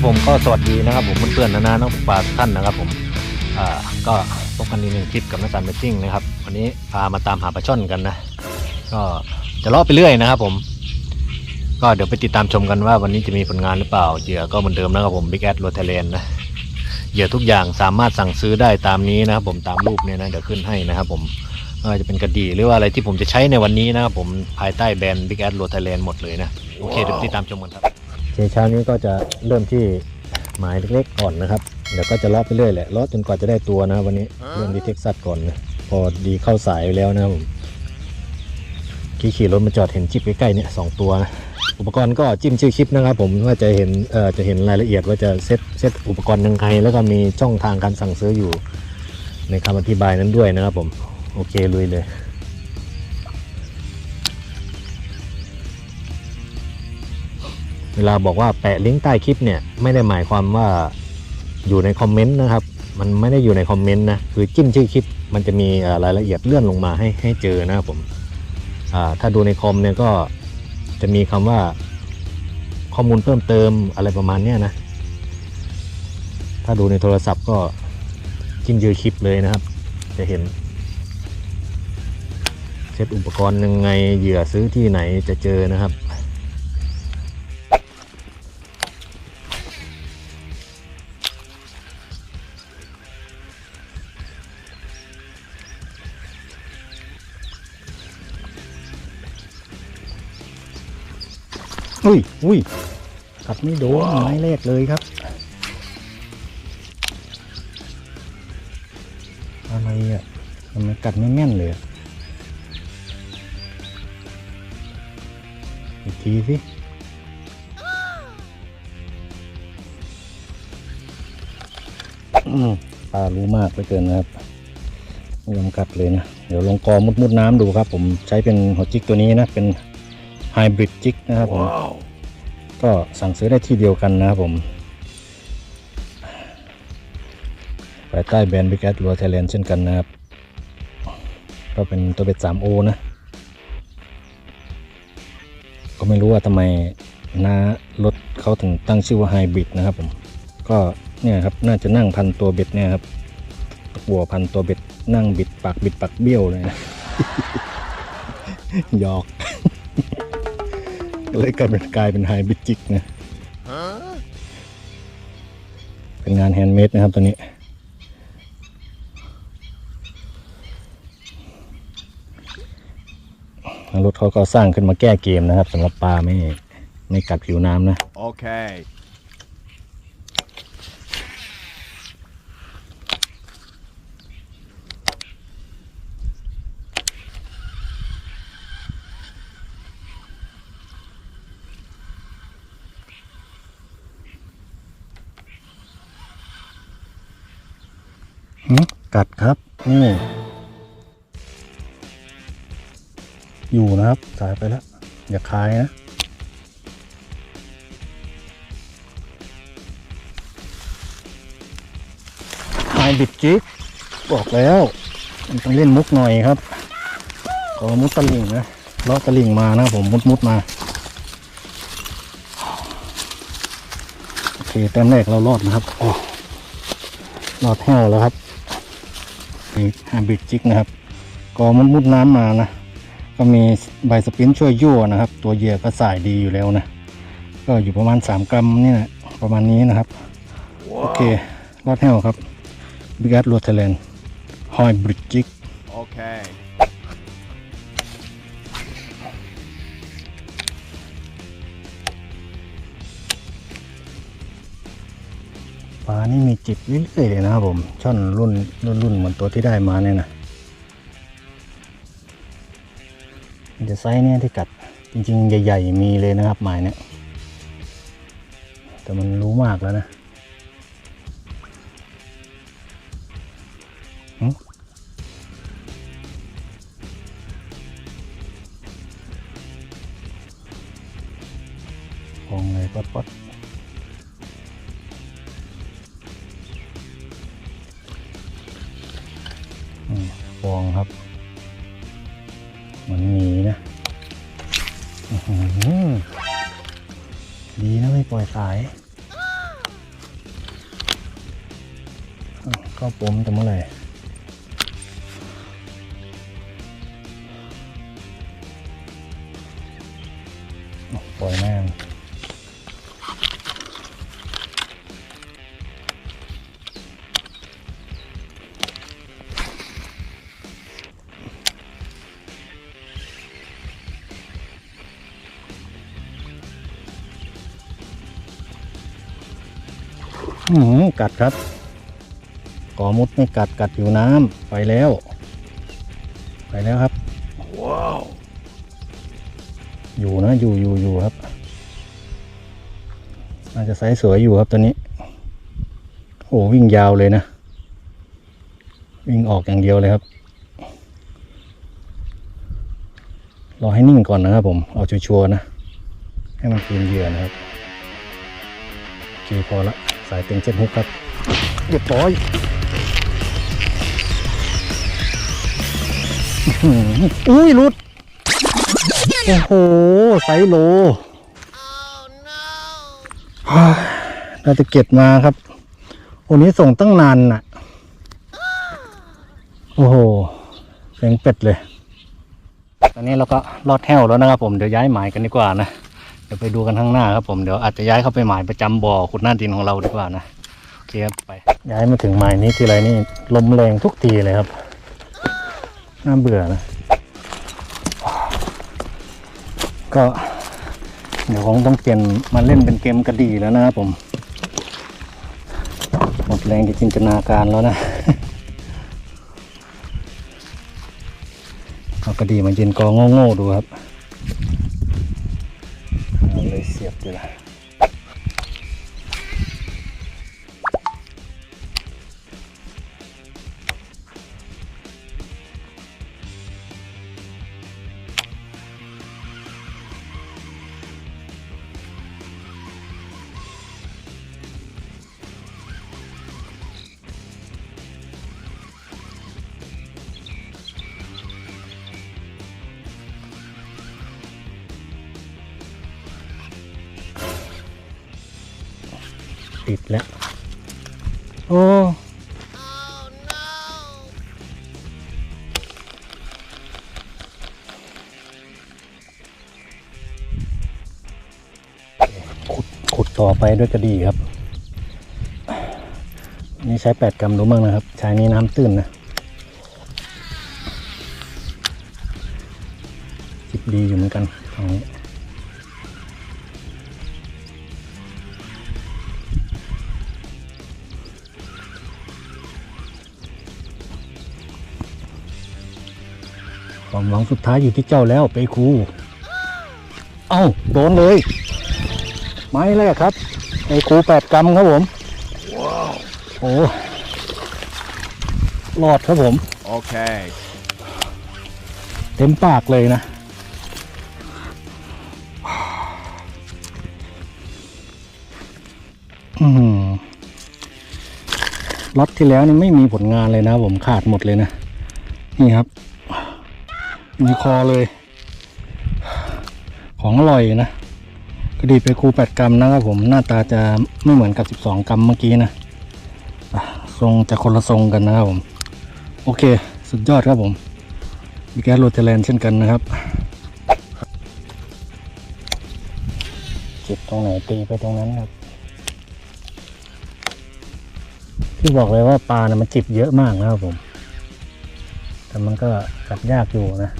ครับผมก็สวัสดีนะครับผมเพื่อนๆนานาน้องปลาท่านนะครับผมอ่าก็พบกันในหนึ่งคลิปกับนักสันเบตติ้งนะครับวันนี้พามาตามหาปลาช่อนกันนะ ก็จะเลาะไปเรื่อยนะครับ ผม ก็เดี๋ยวไปติดตามชมกันว่าวันนี้จะมีผลงานหรือเปล่าเหยื่อก็เหมือนเดิมนะครับผม Big a d โรเทเลนนะเหยื่อทุกอย่างสามารถสั่งซื้อได้ตามนี้นะครับผมตามรูปเนี่ยนะเดี๋ยวขึ้นให้นะครับผมว่าจะเป็นกระดีหรือว่าอะไรที่ผมจะใช้ในวันนี้นะครับผมภายใต้แบรนด์ Big a d โรเทเลนหมดเลยนะ โอเค เดี๋ยวติดตามชมกันครับ เช้าเช้านี้ก็จะเริ่มที่หมายเล็กๆก่อนนะครับ เดี๋ยวก็จะเลาะไปเรื่อยแหละเลาะจนกว่าจะได้ตัวนะวันนี้เริ่มที่เท็กซัสก่อนนะพอดีเข้าสายไปแล้วนะครับผมขี่ขี่รถมาจอดเห็นชิปใกล้ๆเนี่ยสองตัวนะอุปกรณ์ก็จิ้มชื่อคลิปนะครับผมว่าจะเห็นเอ่อจะเห็นรายละเอียดว่าจะเซตเซตอุปกรณ์ยังไงแล้วก็มีช่องทางการสั่งซื้ออยู่ ในคำอธิบายนั้นด้วยนะครับผม โอเคลุยเลย วลาบอกว่าแปะลิงก์ใต้คลิปเนี่ยไม่ได้หมายความว่าอยู่ในคอมเมนต์นะครับ มันไม่ได้อยู่ในคอมเมนต์นะคือจิ้มชื่อคลิป มันจะมีรายละเอียดเลื่อนลงมาให้ให้เจอนะครับผมถ้าดูในคอมเนี่ยก็จะมีคำว่าข้อมูลเพิ่มเติมอะไรประมาณนี้นะ ถ้าดูในโทรศัพท์ก็จิ้มชื่อคลิปเลยนะครับ จะเห็นเซตอุปกรณ์ยังไงเหยื่อซื้อที่ไหนจะเจอนะครับ อุ้ยอุ้ยกัดไม่โดนไม้แรกเลยครับ อะไรอะทำไมกัดไม่แม่นเลยอะอีกทีสิอืมปลารู้มากเหลือเกินนะครับไม่ยอมกัดเลยนะ เดี๋ยวลองกอมุดมุดๆน้ำดูครับ ผมใช้เป็นหัวจิกตัวนี้นะ เป็น ไฮบริดจิกนะครับผม ก็สั่งซื้อได้ที่เดียวกันนะครับผมภายใต้แบรนด์ Big a d รัวไทยแลนด์เช่นกันนะครับ ก็เป็นตัวเบ็ด 3O นะ ก็ไม่รู้ว่าทำไมน้ารถเขาถึงตั้งชื่อว่าไฮบริดนะครับผม ก็เนี่ยครับน่าจะนั่งพันตัวเบ็ดเนี่ยครับตะกัวพันตัวเบ็ดนั่งบิดปากบิดปากเบี้ยวเลยนะหยอกก็ เลยกลายเป็นกลายเป็นไฮบริดจิกนะเป็นงานแฮนด์เมดนะครับตัวนี้ รถเขาก็สร้างขึ้นมาแก้เกมนะครับสำหรับปลาไม่ไม่กัดผิวน้ำนะ Okay. หึ กัดครับนี่อยู่นะครับ สายไปแล้ว อย่าคายนะไฮบิดจิกบอกแล้ว มันต้องเล่นมุกหน่อยครับ ขอมุดตะลิงนะเลาะตะลิงมานะผมมุดมุดมา โอเคแต้มแรกเรารอดนะครับ โอ้รอดแห้วแล้วครับ นี่ฮาบิดจิกนะครับ ก็มุดมุดน้ำมานะ ก็มีใบสปรินช่วยยั่วนะครับ ตัวเหยื่อก็สายดีอยู่แล้วนะ ก็อยู่ประมาณ 3 กรัมนี่นะประมาณนี้นะครับ โอเครอดแห้วครับบิกัสโรเทเลนฮอยบริดจิก Okay. ป ลานี่มีจิบเรื่อยๆเลยนะครับผมช่อนรุ่นรุ่นรุ่นเหมือนตัวที่ได้มาเนี่ยนะมันจะไซส์เนี่ยที่กัดจริงๆ ใหญ่ ๆ มีเลยนะครับหมายเนี่ย แต่มันรู้มากแล้วนะหึฟองเลยป๊อดป๊ องครับ เหมือนหมีนะดีนะไม่ปล่อยสายเข้าปมแต่เมื่อไหร่ปล่อยแม่ งอืมกัดครับกอมุดไม่กัดกัดอยู่น้ำไปแล้ว ไปแล้วครับว้าวอยู่นะอยู่อยู่อยู่ครับน่าจะไซส์สวยอยู่ครับตัวนี้โอ้วิ่งยาวเลยนะ วิ่งออกอย่างเดียวเลยครับ รอให้นิ่งก่อนนะครับผม เอาชัวร์ๆนะ ให้มันกินเหยื่อนะครับโอเคพอละ สายเต็งเจ็ดฮุกครับเรียบร้อยอื้อหืออุ้ยหลุด โอ้โหไซส์โลฮ่าเราจะเก็บมาครับวันนี้ส่งตั้งนานน่ะ โอ้โหเสียงเป็ดเลย ตอนนี้เราก็ลอดแห้วแล้วนะครับผม เดี๋ยวย้ายหมายกันดีกว่านะเดี๋ยวไปดูกันข้างหน้าครับผมเดี๋ยวอาจจะย้ายเข้าไปหมายประจำบ่อขุดหน้าดินของเราดีกว่านะโอเคครับไป ย้ายมาถึงหมายนี้ทีไรนี่ลมแรงทุกทีเลยครับน่าเบื่อนะก็เดี๋ยวคงต้องเปลี่ยนมาเล่นเป็นเกมกระดี่แล้วนะครับผมหมดแรงจากจินตนาการแล้วนะเอากระดี่มายืนกองโง่ๆดูครับ เอา ติดแล้ว โอ้ขุดขุดต่อไปด้วยกระดี่ครับ นี่ใช้แปดกรัมรู้มั้งนะครับ ใช้นี้น้ำตื้นนะจิบดีอยู่เหมือนกันตรงนี้ ความหวังสุดท้ายอยู่ที่เจ้าแล้วไปครู เอ้าโดนเลย ไม้แรกครับไปครูแปดกรัมครับผมว้าวโอ้รอดครับผม Okay. เต็มปากเลยนะอืมล็อตที่แล้วนี่ไม่มีผลงานเลยนะผมขาดหมดเลยนะ นี่ครับ มีคอเลย ของอร่อยนะกระดีไปครูแปดกรัมนะครับผมหน้าตาจะไม่เหมือนกับสิบสองกรัมเมื่อกี้นะทรงจะคนละทรงกันนะครับผม โอเค สุดยอดครับผม มีแก๊สโรเทแลนด์เช่นกันนะครับเจ็บตรงไหนตีไปตรงนั้นครับที่บอกเลยว่าปลานะมันจิบเยอะมากนะครับผม แต่มันก็กัดยากอยู่นะ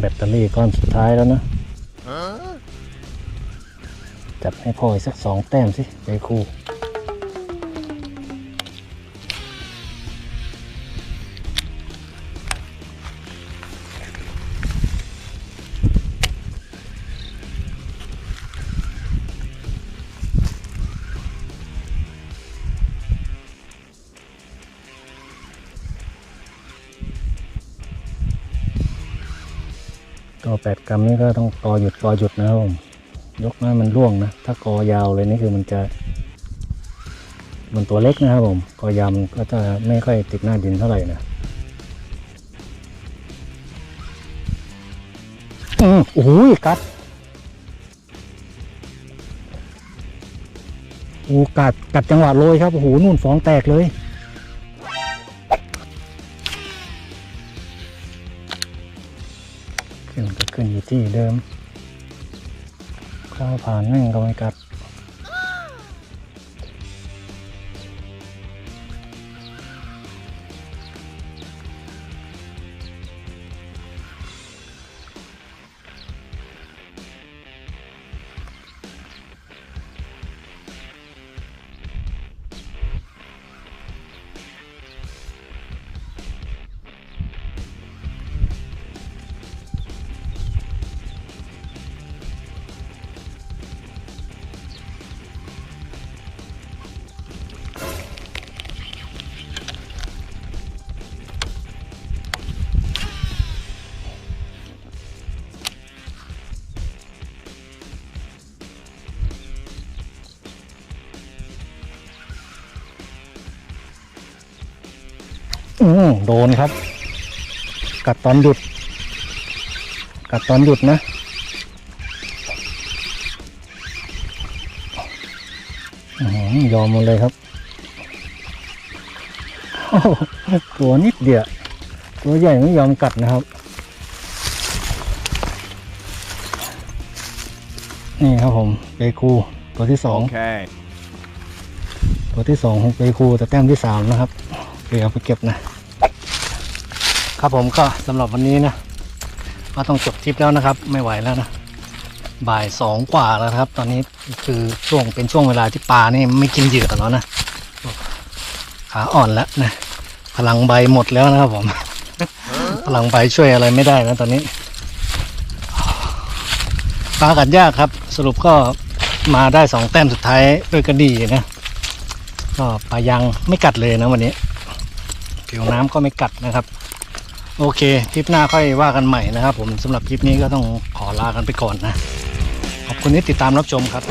แบตเตอรี่ก้อนสุดท้ายแล้วนะ จัดให้พ่ออีกสักสองแต้มสิไปค รูอแปดกรัมนี่ก็ต้องกอหยุดกอหยุดนะครับผมยกมามันร่วงนะ ถ้ากอยาวเลยนี่คือมันจะมันตัวเล็กนะครับผมกอยาวมันก็จะไม่ค่อยติดหน้าดินเท่าไหร่นะอืมโอ้โหกัดโอ้กัดกัดจังหวะโรยครับโอ้โหนู่นฟองแตกเลย ขึ้นอยู่ที่เดิมข้าวผ่านแม่งก็ไม่กัด โดนครับ กัดตอนหยุด กัดตอนหยุดนะอื้อหือยอมหมดเลยครับโอ้โหตัวนิดเดียว ตัวใหญ่ไม่ยอมกัดนะครับ นี่ครับผมเปคูตัวที่สอง Okay. ตัวที่สองของเปคูแต่แต้มที่สามนะครับเดี๋ยวเอาไปเก็บนะ ครับผมก็สำหรับวันนี้นะก็ต้องจบทริปแล้วนะครับ ไม่ไหวแล้วนะบ่ายสองกว่าแล้วครับ ตอนนี้คือช่วงเป็นช่วงเวลาที่ปลานี่ไม่กินเหยื่อแล้วนะขาอ่อนแล้วนะพลังใบหมดแล้วนะครับผมพลังใบช่วยอะไรไม่ได้นะตอนนี้ปลากัดยากครับ สรุปก็มาได้สองแต้มสุดท้ายด้วยกระดีนะก็ปลายังไม่กัดเลยนะวันนี้ผิวน้ำก็ไม่กัดนะครับ โอเคคลิปหน้าค่อยว่ากันใหม่นะครับ ผมสำหรับคลิปนี้ก็ต้องขอลากันไปก่อนนะ ขอบคุณที่ติดตามรับชมครับ